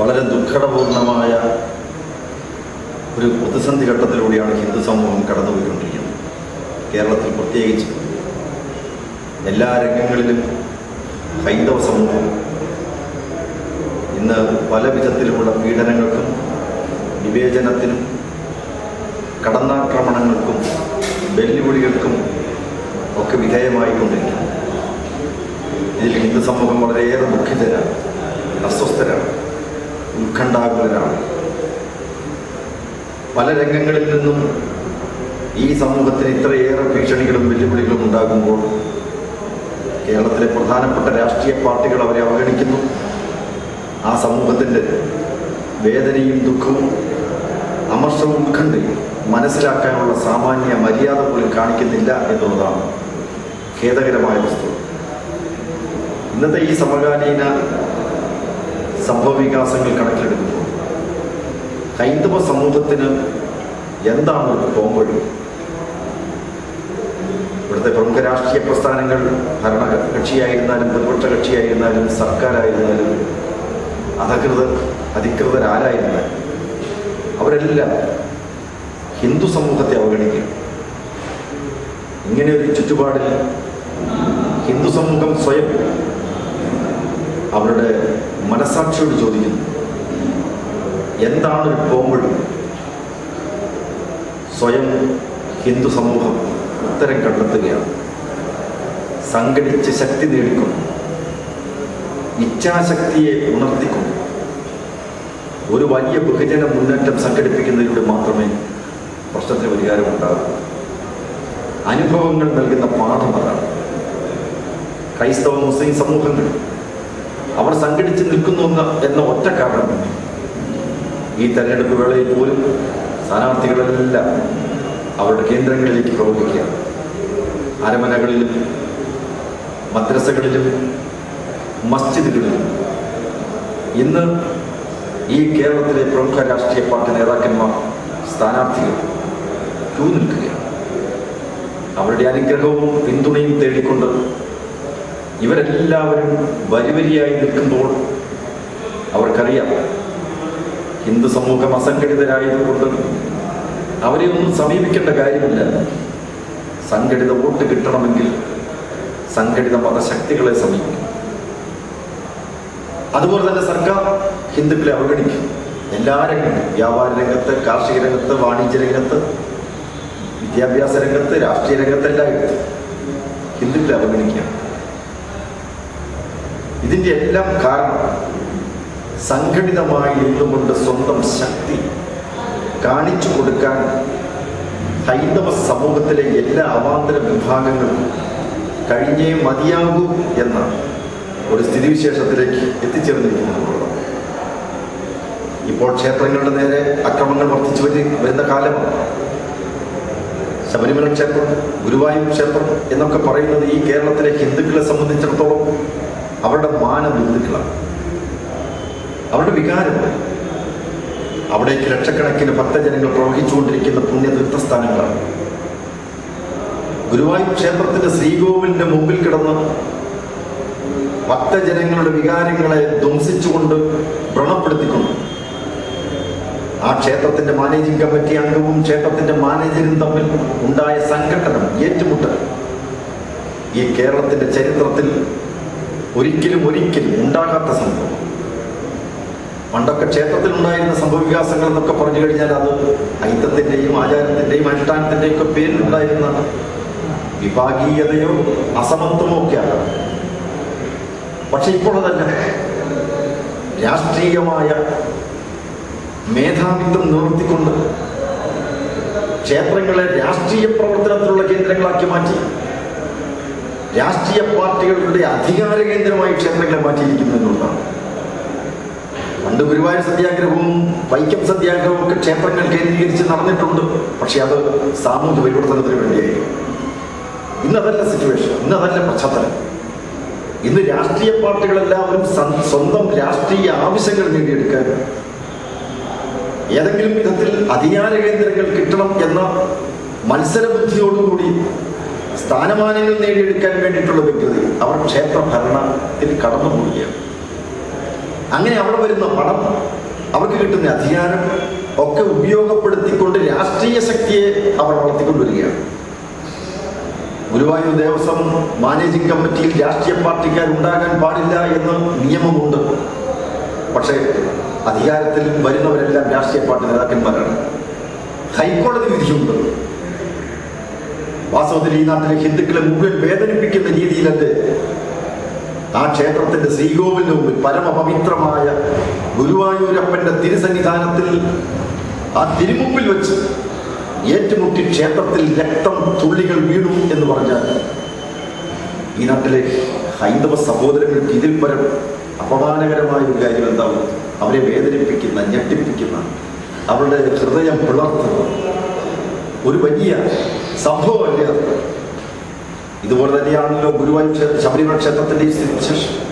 വളരെ ദുഃഖടപൂർണമായ ഒരു പ്രതിസന്ധി ഘട്ടത്തിലൂടെയാണ് ഹിന്ദു സമൂഹം കടന്നുപോയിക്കൊണ്ടിരിക്കുന്നത്. കേരളത്തിൽ പ്രത്യേകിച്ച് എല്ലാ രംഗങ്ങളിലും ഹൈന്ദവ സമൂഹം ഇന്ന് പല വിധത്തിലുമുള്ള പീഡനങ്ങൾക്കും വിവേചനത്തിനും കടന്നാക്രമണങ്ങൾക്കും വെല്ലുവിളികൾക്കും ഒക്കെ വിധേയമായിക്കൊണ്ടിരിക്കുന്നു. ഇതിൽ ഹിന്ദു സമൂഹം വളരെയേറെ ദുഃഖിതരാണ് അസ്വസ്ഥരാണ്. ഉത്കണ്ഠാകുലരാണ്. പല രംഗങ്ങളിൽ നിന്നും ഈ സമൂഹത്തിന് ഇത്രയേറെ ഭീഷണികളും വെല്ലുവിളികളും ഉണ്ടാകുമ്പോൾ കേരളത്തിലെ പ്രധാനപ്പെട്ട രാഷ്ട്രീയ പാർട്ടികൾ അവരെ അവഗണിക്കുന്നു. ആ സമൂഹത്തിന്റെ വേദനയും ദുഃഖവും അമർഷവും ഉത്കണ്ഠയും മനസ്സിലാക്കാനുള്ള സാമാന്യ മര്യാദ പോലും കാണിക്കുന്നില്ല എന്നുള്ളതാണ് ഖേദകരമായ വസ്തു ഇന്നത്തെ ഈ സമകാലീന സംഭവ വികാസങ്ങൾ കണക്കിലെടുക്കുമ്പോൾ ഹൈന്ദവ സമൂഹത്തിന് എന്താണ് പോംവഴി ഇവിടുത്തെ പ്രമുഖ രാഷ്ട്രീയ പ്രസ്ഥാനങ്ങൾ ഭരണ കക്ഷിയായിരുന്നാലും പ്രതിപക്ഷ കക്ഷിയായിരുന്നാലും സർക്കാരായിരുന്നാലും അധികൃതർ അധികൃതർ ആരായിരുന്നാലും അവരെല്ലാം ഹിന്ദു സമൂഹത്തെ അവഗണിക്കും. ഇങ്ങനെ ഒരു ചുറ്റുപാടിൽ ഹിന്ദു സമൂഹം സ്വയം അവരുടെ മനസാക്ഷിയോട് ചോദിക്കുന്നു. എന്താണ് ഒരു പോംവഴി സ്വയം ഹിന്ദു സമൂഹം ഉത്തരം കണ്ടെത്തുകയാണ്. സംഘടിച്ച് ശക്തി നേടിക്കൊണ്ട് ഇച്ഛാശക്തിയെ ഉണർത്തിക്കൊണ്ട് ഒരു വലിയ ബഹുജന മുന്നേറ്റം സംഘടിപ്പിക്കുന്നതിലൂടെ മാത്രമേ പ്രശ്നത്തിന് പരിഹാരമുണ്ടാകൂ. അനുഭവങ്ങൾ നൽകുന്ന പാഠം അതാണ്. ക്രൈസ്തവ മുസ്ലിം സമൂഹങ്ങൾ അവർ സംഘടിച്ച് നിൽക്കുന്നു എന്ന ഒറ്റ കാരണം. ഈ തെരഞ്ഞെടുപ്പ് വേളയിൽ പോലും സ്ഥാനാർത്ഥികളെല്ലാം അവരുടെ കേന്ദ്രങ്ങളിലേക്ക് പ്രവർത്തിക്കുക അരമനകളിലും മദ്രസകളിലും മസ്ജിദുകളിലും. ഇന്ന് ഈ കേരളത്തിലെ പ്രമുഖ രാഷ്ട്രീയ പാർട്ടി നേതാക്കന്മാർ സ്ഥാനാർത്ഥികൾ ക്യൂ നിൽക്കുകയാണ്. അവരുടെ അനുഗ്രഹവും പിന്തുണയും തേടിക്കൊണ്ട് ഇവരെല്ലാവരും വരിവരിയായി നിൽക്കുമ്പോൾ അവർക്കറിയാം ഹിന്ദു സമൂഹം അസംഘടിതരായതുകൊണ്ട് അവരെ ഒന്നും സമീപിക്കേണ്ട കാര്യമില്ല. സംഘടിത വോട്ട് കിട്ടണമെങ്കിൽ സംഘടിത മതശക്തികളെ സമീപിക്കും അതുപോലെ തന്നെ സർക്കാർ ഹിന്ദുക്കളെ അവഗണിക്കും. എല്ലാ രംഗത്തും വ്യാപാര രംഗത്ത് കാർഷിക രംഗത്ത് വാണിജ്യ രംഗത്ത് വിദ്യാഭ്യാസ രംഗത്ത് രാഷ്ട്രീയ രംഗത്ത് എല്ലായിടത്തും ഹിന്ദുക്കളെ അവഗണിക്കുക ഇതിന്റെ എല്ലാം കാരണം സംഘടിതമായി നിന്നുകൊണ്ട് സ്വന്തം ശക്തി കാണിച്ചു കൊടുക്കാൻ ഹൈന്ദവ സമൂഹത്തിലെ എല്ലാ അവാന്തര വിഭാഗങ്ങളും കഴിഞ്ഞേ മതിയാകൂ എന്ന ഒരു സ്ഥിതിവിശേഷത്തിലേക്ക് എത്തിച്ചേർന്നിരിക്കുന്നുള്ളത് ഇപ്പോൾ ക്ഷേത്രങ്ങളുടെ നേരെ അക്രമങ്ങൾ വർദ്ധിച്ചു വരി വരുന്ന കാലമാണ് ശബരിമല ക്ഷേത്രം ഗുരുവായൂർ ക്ഷേത്രം എന്നൊക്കെ പറയുന്നത് ഈ കേരളത്തിലെ ഹിന്ദുക്കളെ സംബന്ധിച്ചിടത്തോളം അവരുടെ മാന ബന്ധുക്കളാണ് അവരുടെ വികാരമാണ് അവിടേക്ക് ലക്ഷക്കണക്കിന് ഭക്തജനങ്ങൾ പ്രവഹിച്ചുകൊണ്ടിരിക്കുന്ന പുണ്യതീർത്ഥ സ്ഥാനങ്ങളാണ് ഗുരുവായൂർ ക്ഷേത്രത്തിന്റെ ശ്രീകോവിലിന്റെ മുമ്പിൽ കിടന്ന് ഭക്തജനങ്ങളുടെ വികാരങ്ങളെ ധ്വംസിച്ചുകൊണ്ട് വ്രണപ്പെടുത്തിക്കൊണ്ട് ആ ക്ഷേത്രത്തിന്റെ മാനേജിംഗ് കമ്മിറ്റി അംഗവും ക്ഷേത്രത്തിന്റെ മാനേജരും തമ്മിൽ ഉണ്ടായ സംഘട്ടനം ഏറ്റുമുട്ടൽ. ഈ കേരളത്തിന്റെ ചരിത്രത്തിൽ ഒരിക്കലും ഒരിക്കലും ഉണ്ടാകാത്ത സംഭവം. പണ്ടൊക്കെ ക്ഷേത്രത്തിൽ ഉണ്ടായിരുന്ന സംഭവവികാസങ്ങൾ എന്നൊക്കെ പറഞ്ഞു കഴിഞ്ഞാൽ അത് ഐത്തത്തിന്റെയും ആചാരത്തിന്റെയും അനുഷ്ഠാനത്തിന്റെയും ഒക്കെ പേരിലുണ്ടായിരുന്ന വിഭാഗീയതയോ അസമത്വമോ ഒക്കെയാണ്. പക്ഷെ ഇപ്പോൾ അതല്ല. രാഷ്ട്രീയമായ മേധാവിത്വം നിവർത്തിക്കൊണ്ട് ക്ഷേത്രങ്ങളെ രാഷ്ട്രീയ പ്രവർത്തനത്തിലുള്ള കേന്ദ്രങ്ങളാക്കി മാറ്റി. രാഷ്ട്രീയ പാർട്ടികളുടെ അധികാര കേന്ദ്രമായി ക്ഷേത്രങ്ങളെ മാറ്റിയിരിക്കുന്നു എന്നുള്ളതാണ്. പണ്ട് ഗുരുവായൂർ സത്യാഗ്രഹവും വൈക്കം സത്യാഗ്രഹവും ഒക്കെ ക്ഷേത്രങ്ങൾ കേന്ദ്രീകരിച്ച് നടന്നിട്ടുണ്ട്. പക്ഷെ അത് സാമൂഹ്യ പരിവർത്തനത്തിന് വേണ്ടിയായിരുന്നു. ഇന്നതല്ല സിറ്റുവേഷൻ ഇന്നതല്ല പശ്ചാത്തലം. ഇന്ന് രാഷ്ട്രീയ പാർട്ടികളെല്ലാവരും സ്വന്തം രാഷ്ട്രീയ ആവശ്യങ്ങൾ നേടിയെടുക്കാൻ ഏതെങ്കിലും വിധത്തിൽ അധികാര കേന്ദ്രങ്ങൾ കിട്ടണം എന്ന മത്സരബുദ്ധിയോടുകൂടി സ്ഥാനമാനങ്ങൾ നേടിയെടുക്കാൻ വേണ്ടിയിട്ടുള്ള വ്യക്തി അവർ ക്ഷേത്ര ഭരണത്തിൽ കടന്നു കടന്നുപോവുകയാണ് അങ്ങനെ അവിടെ വരുന്ന പണം അവർക്ക് കിട്ടുന്ന അധികാരം ഒക്കെ ഉപയോഗപ്പെടുത്തിക്കൊണ്ട് രാഷ്ട്രീയ ശക്തിയെ അവർ വളർത്തിക്കൊണ്ടുവരികയാണ്. ഗുരുവായൂർ ദേവസ്വം മാനേജിംഗ് കമ്മിറ്റിയിൽ രാഷ്ട്രീയ പാർട്ടിക്കാർ ഉണ്ടാകാൻ പാടില്ല എന്ന് നിയമമുണ്ട്. പക്ഷേ അധികാരത്തിൽ വരുന്നവരെല്ലാം രാഷ്ട്രീയ പാർട്ടി നേതാക്കന്മാരാണ്. ഹൈക്കോടതി വിധിയുണ്ട്. വാസ്തവത്തിൽ ഈ നാട്ടിലെ ഹിന്ദുക്കളെ മുഴുവൻ വേദനിപ്പിക്കുന്ന രീതിയിലത് ആ ക്ഷേത്രത്തിന്റെ ശ്രീകോവിലിന് മുമ്പിൽ പരമപവിത്രമായ ഗുരുവായൂരപ്പന്റെ തിരുസന്നിധാനത്തിൽ ആ തിരുമുമ്പിൽ വെച്ച് ഏറ്റുമുട്ടി ക്ഷേത്രത്തിൽ രക്തം തുള്ളികൾ വീണു എന്ന് പറഞ്ഞാൽ ഈ നാട്ടിലെ ഹൈന്ദവ സഹോദരങ്ങൾക്ക് ഇതിൽ പരം അപമാനകരമായ ഒരു കാര്യം എന്താവും? അവരെ വേദനിപ്പിക്കുന്ന ഞെട്ടിപ്പിക്കുന്ന അവരുടെ ഹൃദയം പിളർത്തുന്ന ഒരു വലിയ സംഭവമല്ലേ അത്? ഇതുപോലെ തന്നെയാണല്ലോ ക്ഷേ- ശബരിമല ക്ഷേത്രത്തിന്റെ ഈ സ്ഥിതിവിശേഷം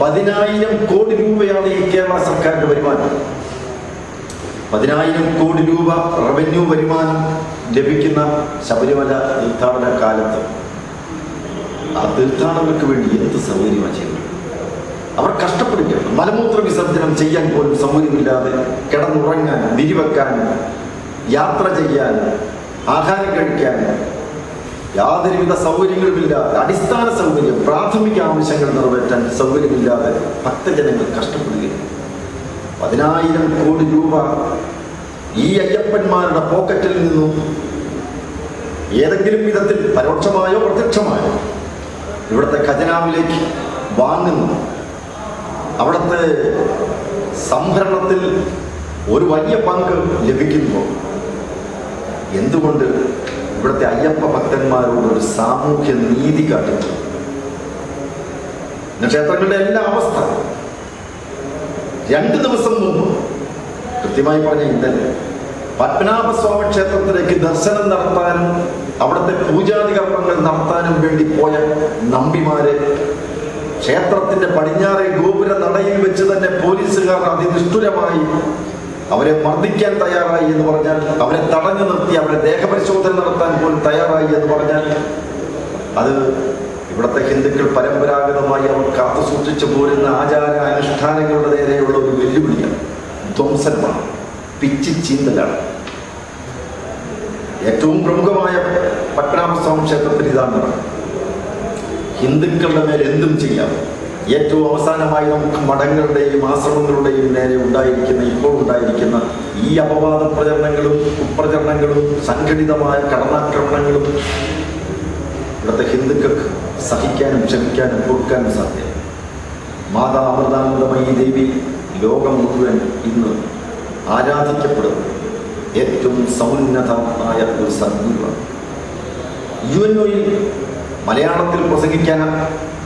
പതിനായിരം കോടി രൂപയാണ് ഈ കേരള സർക്കാരിന്റെ വരുമാനം. പതിനായിരം കോടി രൂപ റവന്യൂ വരുമാനം ലഭിക്കുന്ന ശബരിമല തീർത്ഥാടന കാലത്ത് ആ തീർത്ഥാടകർക്ക് വേണ്ടി എന്ത് സൗകര്യമാണ് ചെയ്യുന്നത്? അവർ കഷ്ടപ്പെടുകയാണ്. മലമൂത്ര വിസർജനം ചെയ്യാൻ പോലും സൗകര്യമില്ലാതെ കിടന്നുറങ്ങാൻ വിരിവെക്കാൻ യാത്ര ചെയ്യാൻ ആഹാരം കഴിക്കാൻ യാതൊരുവിധ സൗകര്യങ്ങളുമില്ലാതെ അടിസ്ഥാന സൗകര്യം പ്രാഥമിക ആവശ്യങ്ങൾ നിറവേറ്റാൻ സൗകര്യമില്ലാതെ ഭക്തജനങ്ങൾ കഷ്ടപ്പെടുകയാണ്. പതിനായിരം കോടി രൂപ ഈ അയ്യപ്പന്മാരുടെ പോക്കറ്റിൽ നിന്നും ഏതെങ്കിലും വിധത്തിൽ പരോക്ഷമായോ പ്രത്യക്ഷമായോ ഇവിടുത്തെ ഖജനാവിലേക്ക് വാങ്ങുന്നു. അവിടുത്തെ സംഭരണത്തിൽ ഒരു വലിയ പങ്ക് ലഭിക്കുമ്പോൾ എന്തുകൊണ്ട് ഇവിടുത്തെ അയ്യപ്പ ഭക്തന്മാരോട് ഒരു സാമൂഹ്യ നീതി കാട്ടുന്നു ക്ഷേത്രങ്ങളുടെ എല്ലാ അവസ്ഥ. രണ്ട് ദിവസം മുമ്പ് കൃത്യമായി പറഞ്ഞ ഇന്നലെ പത്മനാഭസ്വാമി ക്ഷേത്രത്തിലേക്ക് ദർശനം നടത്താനും അവിടുത്തെ പൂജാതി കർമ്മങ്ങൾ നടത്താനും വേണ്ടി പോയ നമ്പിമാരെ ക്ഷേത്രത്തിന്റെ പടിഞ്ഞാറെ ഗോപുര നടയിൽ വെച്ച് തന്നെ പോലീസുകാർ അതിനിഷ്ഠുരമായി അവരെ മർദ്ദിക്കാൻ തയ്യാറായി എന്ന് പറഞ്ഞാൽ അവരെ തടഞ്ഞു നിർത്തി അവരെ ദേഹപരിശോധന നടത്താൻ പോലും തയ്യാറായി എന്ന് പറഞ്ഞാൽ അത് ഇവിടുത്തെ ഹിന്ദുക്കൾ പരമ്പരാഗതമായി അവർ കാത്തു സൂക്ഷിച്ചു പോരുന്ന ആചാര അനുഷ്ഠാനങ്ങളുടെ നേരെയുള്ള ഒരു വെല്ലുവിളിയാണ്. ധ്വംസനമാണ് പിച്ചി ചീന്തലാണ്. ഏറ്റവും പ്രമുഖമായ പത്മനാഭസ്വാമി ക്ഷേത്രത്തിൽ ഇതാണ്. ഹിന്ദുക്കളുടെ മേൽ എന്തും ചെയ്യാം. ഏറ്റവും അവസാനമായി നമുക്ക് മഠങ്ങളുടെയും ആശ്രമങ്ങളുടെയും നേരെ ഉണ്ടായിരിക്കുന്ന ഇപ്പോൾ ഉണ്ടായിരിക്കുന്ന ഈ അപവാദ പ്രചരണങ്ങളും കുപ്രചരണങ്ങളും സംഘടിതമായ കടന്നാക്രമണങ്ങളും ഇവിടുത്തെ ഹിന്ദുക്കൾക്ക് സഹിക്കാനും ക്ഷമിക്കാനും കൊടുക്കാനും സാധ്യത മാതാ അമൃതാനന്ദമയി ദേവി ലോകം മുഴുവൻ ഇന്ന് ആരാധിക്കപ്പെടുന്നു. ഏറ്റവും സമുന്നതമായ ഒരു സദ്ഗുരുവാണ് യു എൻ ഒയിൽ മലയാളത്തിൽ പ്രസംഗിക്കാൻ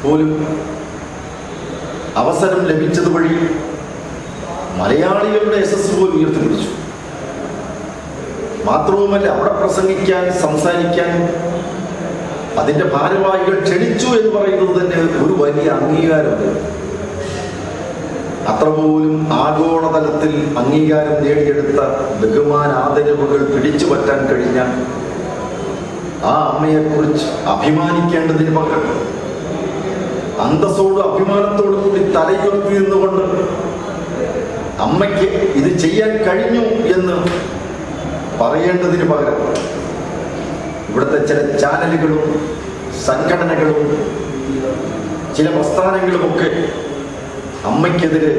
പോലും അവസരം ലഭിച്ചത് വഴി മലയാളികളുടെ യശസ് പോലും ഉയർത്തിപ്പിടിച്ചു മാത്രവുമല്ല അവിടെ പ്രസംഗിക്കാൻ സംസാരിക്കാൻ അതിന്റെ ഭാരവാഹികൾ ക്ഷണിച്ചു എന്ന് പറയുന്നത് തന്നെ ഒരു വലിയ അംഗീകാരമുണ്ട് അത്ര പോലും ആഗോളതലത്തിൽ അംഗീകാരം നേടിയെടുത്ത ബഹുമാന ആദരവുകൾ പിടിച്ചു പറ്റാൻ കഴിഞ്ഞ ആ അമ്മയെക്കുറിച്ച് അഭിമാനിക്കേണ്ടതിന് പകരം അന്തസ്സോടും അഭിമാനത്തോടും കൂടി തലയുയർത്തി നിന്നുകൊണ്ട് അമ്മയ്ക്ക് ഇത് ചെയ്യാൻ കഴിഞ്ഞു എന്ന് പറയേണ്ടതിന് പകരം ഇവിടുത്തെ ചില ചാനലുകളും സംഘടനകളും ചില പ്രസ്ഥാനങ്ങളുമൊക്കെ അമ്മയ്ക്കെതിരെ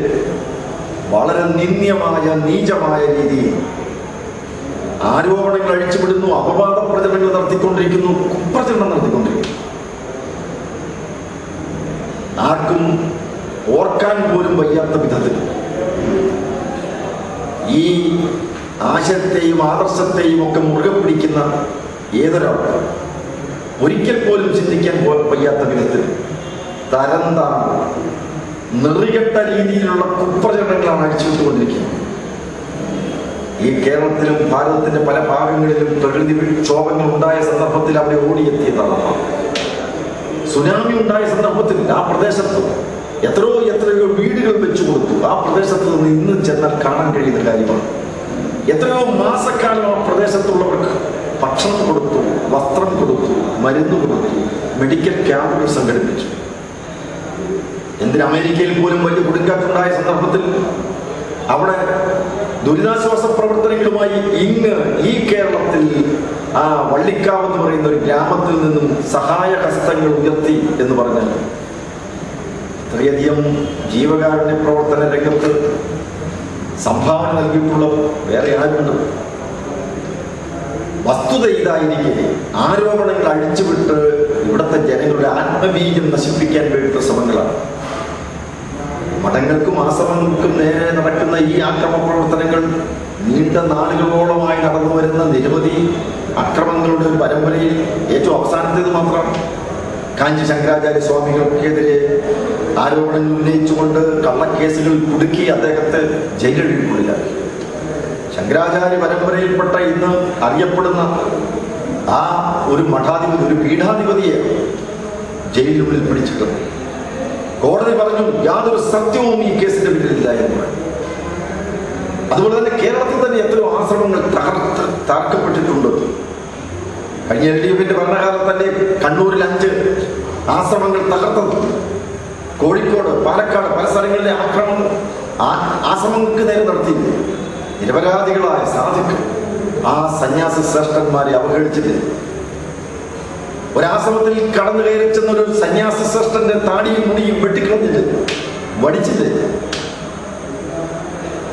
വളരെ നിന്ദ്യമായ നീചമായ രീതിയിൽ ആരോപണങ്ങൾ അഴിച്ചുവിടുന്നു അപവാദ പ്രചരണങ്ങൾ നടത്തിക്കൊണ്ടിരിക്കുന്നു കുപ്രചരണം നടത്തിക്കൊണ്ടിരിക്കുന്നു. ആർക്കും ഓർക്കാൻ പോലും വയ്യാത്ത വിധത്തിൽ ഈ ആശയത്തെയും ആദർശത്തെയും ഒക്കെ മുറുകെ പിടിക്കുന്ന ഏതൊരാൾക്കും ഒരിക്കൽ പോലും ചിന്തിക്കാൻ വയ്യാത്ത വിധത്തിൽ തരംതാണ നെറികെട്ട രീതിയിലുള്ള കുപ്രചരണങ്ങളാണ് അഴിച്ചുവിട്ടുകൊണ്ടിരിക്കുന്നത് ഈ കേരളത്തിലും ഭാരതത്തിന്റെ പല ഭാഗങ്ങളിലും പ്രകൃതി ക്ഷോഭങ്ങൾ ഉണ്ടായ സന്ദർഭത്തിൽ അവിടെ ഓടിയെത്തിയതാണ് അമ്മ. സുനാമി ഉണ്ടായ സന്ദർഭത്തിൽ ആ പ്രദേശത്ത് എത്രയോ എത്രയോ വീടുകൾ വെച്ചു കൊടുത്തു. ആ പ്രദേശത്ത് നിന്ന് ഇന്ന് ചെന്നാൽ കാണാൻ കഴിയുന്ന കാര്യമാണ്. എത്രയോ മാസക്കാലം ആ പ്രദേശത്തുള്ളവർക്ക് ഭക്ഷണം കൊടുത്തു വസ്ത്രം കൊടുത്തു മരുന്ന് കൊടുത്തു മെഡിക്കൽ ക്യാമ്പുകൾ സംഘടിപ്പിച്ചു. എന്തിന് അമേരിക്കയിൽ പോലും വലിയ കൊടുങ്കാറ്റുണ്ടായ സന്ദർഭത്തിൽ അവിടെ ദുരിതാശ്വാസ പ്രവർത്തനങ്ങളുമായി ഇങ്ങ് ഈ കേരളത്തിൽ ആ വള്ളിക്കാവ് എന്ന് പറയുന്ന ഒരു ഗ്രാമത്തിൽ നിന്നും സഹായ ഹസ്തങ്ങൾ ഉയർത്തി എന്ന് പറഞ്ഞാൽ ഇത്രയധികം ജീവകാരുണ്യ പ്രവർത്തന രംഗത്ത് സംഭാവന നൽകിയിട്ടുള്ള വേറെ ആരുണ്ട്? വസ്തുത ഇതായിരിക്കെ ആരോപണങ്ങൾ അഴിച്ചുവിട്ട് ഇവിടുത്തെ ജനങ്ങളുടെ ആത്മവീര്യം നശിപ്പിക്കാൻ വേണ്ടിയിട്ടുള്ള ശ്രമങ്ങളാണ്. മഠങ്ങൾക്കും ആശ്രമങ്ങൾക്കും നേരെ നടക്കുന്ന ഈ ആക്രമ പ്രവർത്തനങ്ങൾ നീണ്ട നാളുകളോളമായി നടന്നു വരുന്ന നിരവധി അക്രമങ്ങളുടെ ഒരു പരമ്പരയിൽ ഏറ്റവും അവസാനത്തേത് മാത്രം കാഞ്ചി ശങ്കരാചാര്യ സ്വാമികൾക്കെതിരെ ആരോപണങ്ങൾ ഉന്നയിച്ചുകൊണ്ട് കള്ളക്കേസുകൾ കുടുക്കി അദ്ദേഹത്തെ ജയിലിൽക്കുള്ളിലാക്കി ശങ്കരാചാര്യ പരമ്പരയിൽപ്പെട്ട ഇന്ന് അറിയപ്പെടുന്ന ആ ഒരു മഠാധിപതി ഒരു പീഠാധിപതിയെ ജയിലിനുള്ളിൽ പിടിച്ചിട്ടുണ്ട്. കോടതി പറഞ്ഞു യാതൊരു സത്യവും ഈ കേസിന്റെ പിന്നിലില്ല എന്ന് പറഞ്ഞു. അതുപോലെ തന്നെ കേരളത്തിൽ തന്നെ എത്രയോ ആശ്രമങ്ങൾ തകർത്ത് തകർക്കപ്പെട്ടിട്ടുണ്ട്. കഴിഞ്ഞ എൽ ഡി എഫിന്റെ ഭരണകാലം തന്നെ കണ്ണൂരിൽ അഞ്ച് ആശ്രമങ്ങൾ തകർത്തത്. കോഴിക്കോട് പാലക്കാട് പല സ്ഥലങ്ങളിലെ ആക്രമണം ആശ്രമങ്ങൾക്ക് നേരെ നടത്തിയില്ലേ നിരപരാധികളായ സാധുക്കൾ ആ സന്യാസി ശ്രേഷ്ഠന്മാരെ അവഹേളിച്ചില്ലേ? ഒരാശ്രമത്തിൽ കടന്നു കയറി ചെന്ന ഒരു സന്യാസി ശ്രേഷ്ഠന്റെ താടിയും മുടിയും വെട്ടിക്കളഞ്ഞില്ലേ? വടിച്ചില്ലേ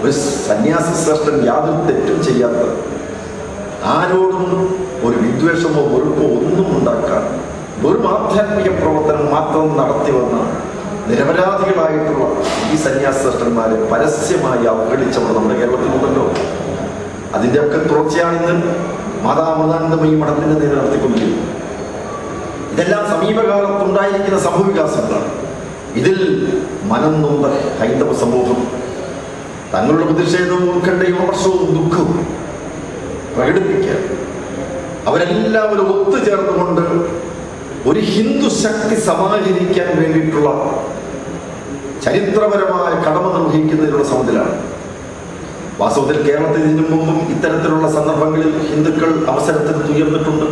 ഒരു സന്യാസി ശ്രേഷ്ഠൻ യാതൊരു തെറ്റും ചെയ്യാത്ത ആരോടും ഒരു വിദ്വേഷമോ വെറുപ്പോ ഒന്നും ഉണ്ടാക്കാൻ വെറും ആധ്യാത്മിക പ്രവർത്തനം മാത്രം നടത്തി വന്ന നിരപരാധികളായിട്ടുള്ള ഈ സന്യാസ പരസ്യമായി അവഗണിച്ചവർ നമ്മുടെ കേരളത്തിലുണ്ടല്ലോ. അതിന്റെയൊക്കെ തുടർച്ചയാണ് ഇന്ന് മാതാമതാനന്ദമയി മഠത്തിന്റെ നേരെ നടത്തിക്കൊണ്ടിരിക്കുന്നത്. ഇതെല്ലാം സമീപകാലത്തുണ്ടായിരിക്കുന്ന സംഭവവികാസങ്ങളാണ്. ഇതിൽ മനം നൊന്ത ഹൈന്ദവ സമൂഹം തങ്ങളുടെ പ്രതിഷേധവും ഉത്കണ്ഠയും വിമർശവും ദുഃഖവും പ്രകടിപ്പിക്കുക അവരെല്ലാവരും ഒത്തുചേർന്നുകൊണ്ട് ഒരു ഹിന്ദു ശക്തി സമാഹരിക്കാൻ വേണ്ടിയിട്ടുള്ള ചരിത്രപരമായ കടമ നിർവഹിക്കുന്നതിനുള്ള ശ്രമത്തിലാണ് വാസ്തവത്തിൽ കേരളത്തിൽ ഇതിനു മുമ്പും ഇത്തരത്തിലുള്ള സന്ദർഭങ്ങളിൽ ഹിന്ദുക്കൾ അവസരത്തിന് ഉയർന്നിട്ടുണ്ട്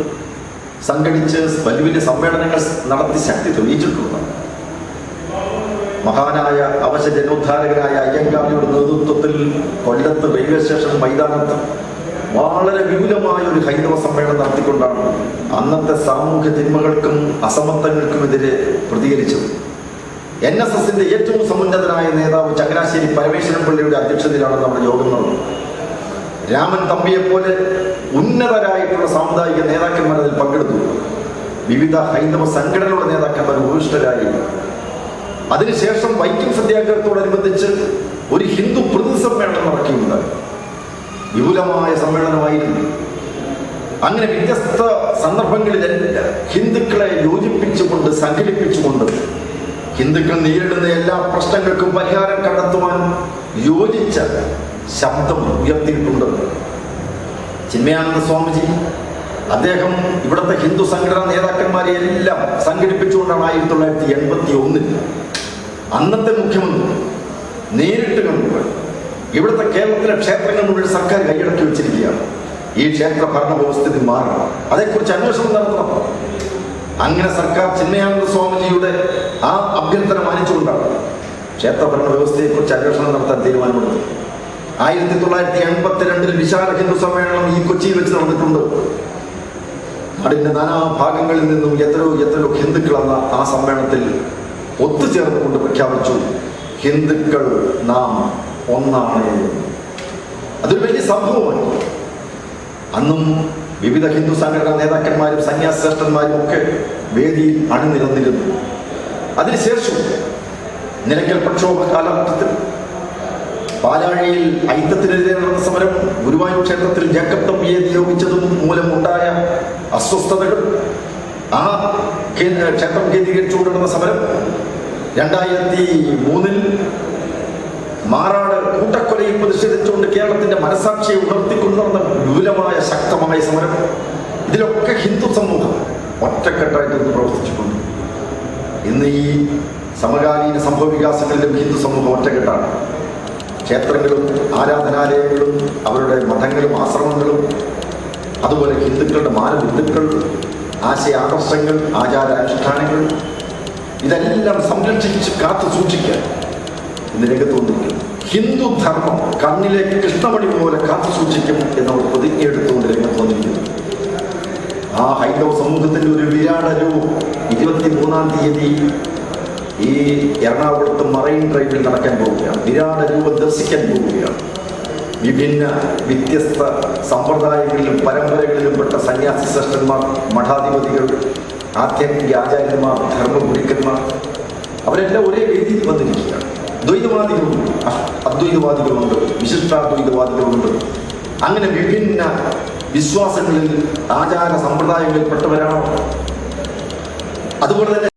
സംഘടിച്ച് വലിയ സമ്മേളനങ്ങൾ നടത്തി ശക്തി തെളിയിച്ചിട്ടുണ്ട്. മഹാനായ അവശ ജനോദ്ധാരകനായ അയ്യങ്കാളിയുടെ നേതൃത്വത്തിൽ കൊല്ലത്ത് റെയിൽവേ സ്റ്റേഷൻ മൈതാനത്ത് വളരെ വിപുലമായ ഒരു ഹൈന്ദവ സമ്മേളനം നടത്തിക്കൊണ്ടാണ് അന്നത്തെ സാമൂഹ്യ തിന്മകൾക്കും അസമത്വങ്ങൾക്കുമെതിരെ പ്രതികരിച്ചത്. എൻ എസ് എസിന്റെ ഏറ്റവും സമുന്നതനായ നേതാവ് ചങ്ങനാശ്ശേരി പരമേശ്വരൻ പിള്ളയുടെ അധ്യക്ഷതയിലാണ് നമ്മുടെ യോഗം നടന്നത് രാമൻ തമ്പിയെ പോലെ ഉന്നതരായിട്ടുള്ള സാമുദായിക നേതാക്കന്മാർ അതിൽ പങ്കെടുത്തു. വിവിധ ഹൈന്ദവ സംഘടനകളുടെ നേതാക്കന്മാർ ഉപവിഷ്ടരായി. അതിനുശേഷം വൈക്കം സത്യാഗ്രഹത്തോടനുബന്ധിച്ച് ഒരു ഹിന്ദു പ്രതിസമ്മേളനം നടക്കുകയുണ്ടായി. വിപുലമായ സമ്മേളനമായിരുന്നു. അങ്ങനെ വ്യത്യസ്ത സന്ദർഭങ്ങളിലെല്ലാം ഹിന്ദുക്കളെ യോജിപ്പിച്ചുകൊണ്ട് സംഘടിപ്പിച്ചുകൊണ്ട് ഹിന്ദുക്കൾ നേരിടുന്ന എല്ലാ പ്രശ്നങ്ങൾക്കും പരിഹാരം കണ്ടെത്തുവാൻ യോജിച്ച ശബ്ദം ഉയർത്തിയിട്ടുണ്ട്. ചിന്മയാനന്ദ സ്വാമിജി അദ്ദേഹം ഇവിടുത്തെ ഹിന്ദു സംഘടനാ നേതാക്കന്മാരെ എല്ലാം സംഘടിപ്പിച്ചുകൊണ്ടാണ് ആയിരത്തി തൊള്ളായിരത്തി എൺപത്തി ഒന്നിൽ അന്നത്തെ മുഖ്യമന്ത്രി നേരിട്ട് കണ്ടുപോയി ഇവിടുത്തെ കേരളത്തിലെ ക്ഷേത്രങ്ങൾ മുഴുവൻ സർക്കാർ കൈയടക്കി വെച്ചിരിക്കുകയാണ്. ഈ ക്ഷേത്ര ഭരണ വ്യവസ്ഥിതി മാറണം. അതേക്കുറിച്ച് അന്വേഷണം നടത്തണം. അങ്ങനെ സർക്കാർ ചിന്മയാനന്ദ സ്വാമിജിയുടെ ആ അഭ്യർത്ഥന മാനിച്ചുകൊണ്ടാണ് ക്ഷേത്ര ഭരണ വ്യവസ്ഥയെക്കുറിച്ച് അന്വേഷണം നടത്താൻ തീരുമാനമെടുത്തു ആയിരത്തി തൊള്ളായിരത്തി എൺപത്തിരണ്ടിൽ വിശാല ഹിന്ദു സമ്മേളനം ഈ കൊച്ചിയിൽ വെച്ച് നടന്നിട്ടുണ്ട്. നാടിന്റെ നാനാ ഭാഗങ്ങളിൽ നിന്നും എത്രയോ എത്രയോ ഹിന്ദുക്കൾ എന്ന ആ സമ്മേളനത്തിൽ ഒത്തുചേർന്നുകൊണ്ട് പ്രഖ്യാപിച്ചു ഹിന്ദുക്കൾ നാം ഒന്നാണ്. അതൊരു വലിയ സംഭവമാണ് അന്നും വിവിധ ഹിന്ദു സംഘടനാ നേതാക്കന്മാരും സന്യാസശ്രേഷ്ഠന്മാരും ഒക്കെ വേദിയിൽ അണിനിരന്നിരുന്നു അതിനുശേഷം നിലയ്ക്കൽ പ്രക്ഷോഭ കാലഘട്ടത്തിൽ പാലാഴിയിൽ ഐക്യത്തിനെതിരെ നടന്ന സമരം ഗുരുവായൂർ ക്ഷേത്രത്തിൽ ജേക്കബ് തമ്പിയെ നിയോഗിച്ചതും മൂലമുണ്ടായ അസ്വസ്ഥതകൾ ആ ക്ഷേത്രം കേന്ദ്രീകരിച്ചുകൊണ്ട് നടന്ന സമരം രണ്ടായിരത്തി മൂന്നിൽ മാറാട് കൂട്ടക്കൊലയിൽ പ്രതിഷേധിച്ചുകൊണ്ട് കേരളത്തിന്റെ മനസാക്ഷിയെ ഉണർത്തിക്കൊണ്ടുവന്ന വിപുലമായ ശക്തമായ സമരം. ഇതിലൊക്കെ ഹിന്ദു സമൂഹം ഒറ്റക്കെട്ടായിട്ട് പ്രവർത്തിച്ചിട്ടുണ്ട്. ഇന്ന് ഈ സമകാലീന സംഭവ വികാസങ്ങളിലും ഹിന്ദു സമൂഹം ഒറ്റക്കെട്ടാണ്. ക്ഷേത്രങ്ങളും ആരാധനാലയങ്ങളും അവരുടെ മതങ്ങളും ആശ്രമങ്ങളും അതുപോലെ ഹിന്ദുക്കളുടെ മാനബിന്ദുക്കൾ ആശയ ആദർശങ്ങൾ ആചാര അനുഷ്ഠാനങ്ങൾ ഇതെല്ലാം സംരക്ഷിച്ച് കാത്തു സൂക്ഷിക്കാൻ ഇന്ന് തോന്നുന്നു. ഹിന്ദു ധർമ്മം കണ്ണിലെ കൃഷ്ണമണി പോലെ കാത്തു സൂക്ഷിക്കും എന്നവർ പ്രതിജ്ഞ എടുത്തുകൊണ്ട് രംഗത്ത് വന്നിരിക്കുന്നു. ആ ഹൈന്ദവ സമൂഹത്തിന്റെ ഒരു വിരാട രൂപം ഇരുപത്തി മൂന്നാം തീയതി ഈ എറണാകുളത്ത് മറൈൻ ഡ്രൈവിൽ നടക്കാൻ പോവുകയാണ്. വിരാട രൂപം ദർശിക്കാൻ പോവുകയാണ്. വിഭിന്ന വ്യത്യസ്ത സമ്പ്രദായങ്ങളിലും പരമ്പരകളിലും പെട്ട സന്യാസി ശ്രേഷ്ഠന്മാർ മഠാധിപതികൾ ആധ്യാത്മിക ആചാര്യന്മാർ ധർമ്മഗുരുക്കന്മാർ അവരെല്ലാം ഒരേ രീതിയിൽ വന്നിരിക്കുകയാണ്. ദ്വൈതവാദികളുണ്ട് അദ്വൈതവാദികളുണ്ട് വിശിഷ്ടാദ്വൈതവാദികളുണ്ട് അങ്ങനെ വിഭിന്ന വിശ്വാസങ്ങളിൽ ആചാര സമ്പ്രദായങ്ങളിൽ പെട്ടവരാണ് അതുപോലെ തന്നെ